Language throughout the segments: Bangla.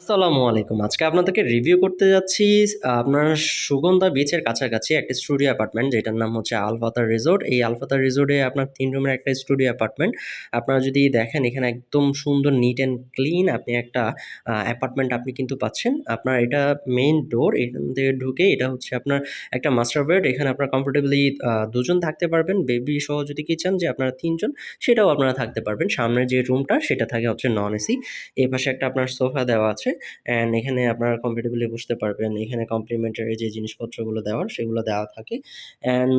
আসসালামু আলাইকুম। আজকে আপনাদেরকে রিভিউ করতে যাচ্ছি আপনার সুগন্ধা বিচের কাছাকাছি একটা স্টুডিও অ্যাপার্টমেন্ট যেটার নাম হচ্ছে আলফাতার রিসোর্ট এই আলফাতার রিসোর্টে আপনার তিন রুমের একটা স্টুডিও অ্যাপার্টমেন্ট আপনারা যদি দেখেন, এখানে একদম সুন্দর নিট অ্যান্ড ক্লিন আপনি একটা অ্যাপার্টমেন্ট আপনি কিন্তু পাচ্ছেন। আপনার এটা মেইন ডোর এখান থেকে ঢুকে এটা হচ্ছে আপনার একটা মাস্টার বেড এখানে আপনার কমফোর্টেবলি দুজন থাকতে পারবেন। বেবি সহ যদি কি চান যে আপনারা তিনজন, সেটাও আপনারা থাকতে পারবেন। সামনের যে রুমটা সেটা থাকে হচ্ছে নন এসি এই পাশে একটা আপনার সোফা দেওয়া আছে। অ্যান্ড এখানে আপনারা কমফোর্টেবলি বসতে পারবেন এখানে কমপ্লিমেন্টারি যে জিনিসপত্রগুলো দেওয়ার, সেগুলো দেওয়া থাকে। অ্যান্ড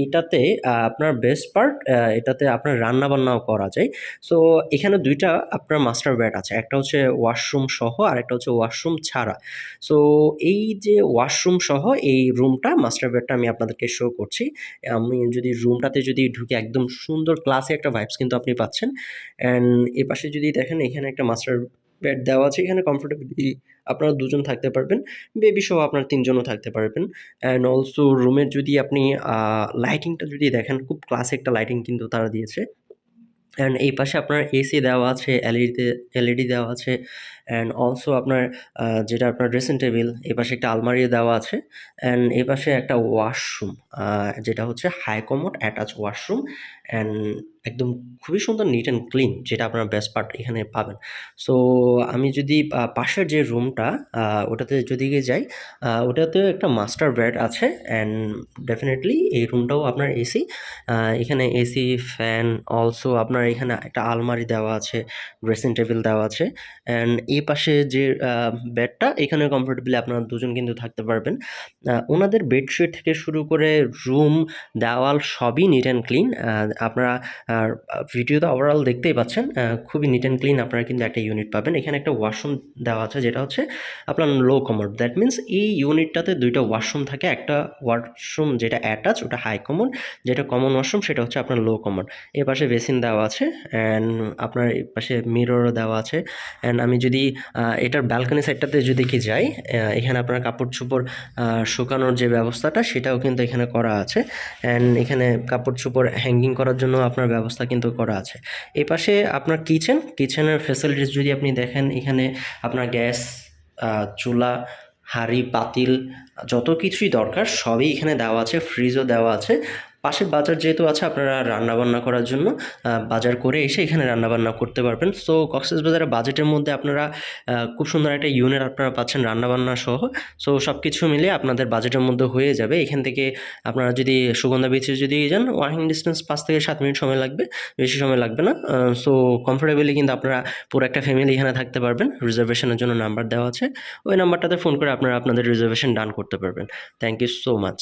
এইটাতে আপনার বেস্ট পার্ট এটাতে আপনার রান্না বান্নাও করা যায়। সো এখানে দুইটা আপনার মাস্টার বেড আছে। একটা হচ্ছে ওয়াশরুম সহ, আর একটা হচ্ছে ওয়াশরুম ছাড়া। সো এই যে ওয়াশরুম সহ, এই রুমটা মাস্টার বেডটা আমি আপনাদেরকে শো করছি। আমি যদি রুমটাতে যদি ঢুকে একদম সুন্দর ক্লাসে একটা ভাইবস কিন্তু আপনি পাচ্ছেন। অ্যান্ড এ পাশে যদি দেখেন, এখানে একটা মাস্টার বেড দেওয়া আছে, এখানে কমফোর্টেবলি আপনারা দুজন থাকতে পারবেন বেবি সহ আপনার তিনজনও থাকতে পারবেন। অ্যান্ড অলসো রুমের যদি আপনি লাইটিংটা যদি দেখেন, খুব ক্লাসে একটা লাইটিং কিন্তু তারা দিয়েছে। অ্যান্ড এই পাশে আপনার এসি দেওয়া আছে এলইডিতে এলইডি দেওয়া আছে। অ্যান্ড অলসো আপনার যেটা আপনার ড্রেসিং টেবিল এই পাশে একটা আলমারি দেওয়া আছে। অ্যান্ড এই পাশে একটা ওয়াশরুম যেটা হচ্ছে high commode attach washroom and একদম খুবই সুন্দর নিট অ্যান্ড ক্লিন যেটা আপনার বেস্ট পার্ট এখানে পাবেন। সো আমি যদি পাশের যে রুমটা ওটাতে যদি যাই ওটাতেও একটা মাস্টার বেড আছে অ্যান্ড ডেফিনেটলি এই রুমটাও আপনার এসি এখানে এসি ফ্যান অলসো আপনার এখানে একটা আলমারি দেওয়া আছে ড্রেসিং টেবিল দেওয়া আছে অ্যান্ড এই পাশে যে বেডটা এখানে কমফোর্টেবলি আপনারা দুজন কিন্তু থাকতে পারবেন। ওনাদের বেডশিট থেকে শুরু করে রুম দেওয়াল সবই নিট অ্যান্ড ক্লিন আপনারা আর ভিডিও তো ওভারঅল দেখতেই পাচ্ছেন খুবই নিট অ্যান্ড ক্লিন আপনারা কিন্তু একটা ইউনিট পাবেন। এখানে একটা ওয়াশরুম দেওয়া আছে, যেটা হচ্ছে আপনার লো কমোড দ্যাট মিন্স এই ইউনিটটাতে দুইটা ওয়াশরুম থাকে, একটা ওয়াশরুম যেটা অ্যাটাচ ওটা হাই কমন যেটা কমন ওয়াশরুম সেটা হচ্ছে আপনার লো কমন এ পাশে বেসিন দেওয়া আছে অ্যান্ড আপনার এই পাশে মিররও দেওয়া আছে অ্যান্ড আমি যদি এটার ব্যালকনি সাইডটাতে যদি কি যাই এখানে আপনার কাপড় চোপড় শুকানোর যে ব্যবস্থাটা সেটাও কিন্তু এখানে করা আছে অ্যান্ড এখানে কাপড় চোপড় হ্যাঙ্গিং করার জন্য আপনার ব্যবস্থা কিন্তু করা আছে। এপাশে পাশে আপনার কিচেন কিচেনের ফেসিলিটিস যদি আপনি দেখেন, এখানে আপনার গ্যাস চুলা, হাঁড়ি পাতিল যত কিছুই দরকার সবই এখানে দেওয়া আছে ফ্রিজও দেওয়া আছে। পাশে বাজার যেহেতু আছে আপনারা রান্নাবান্না করার জন্য বাজার করে এসে এখানে রান্নাবান্না করতে পারবেন। সো কক্সেস বাজারের বাজেটের মধ্যে আপনারা খুব সুন্দর একটা ইউনিট আপনারা পাচ্ছেন রান্নাবান্না সহ। সো সব কিছু মিলে আপনাদের বাজেটের মধ্যে হয়ে যাবে। এখান থেকে আপনারা যদি সুগন্ধা বিচে যদি যান ওয়াকিং ডিস্টেন্স পাঁচ থেকে সাত মিনিট সময় লাগবে। বেশি সময় লাগবে না। সো কমফোর্টেবলি কিন্তু আপনারা পুরো একটা ফ্যামিলি এখানে থাকতে পারবেন। রিজার্ভেশনের জন্য নাম্বার দেওয়া আছে। ওই নাম্বারটাতে ফোন করে আপনারা আপনাদের রিজার্ভেশন ডান করতে পারবেন। Thank you so much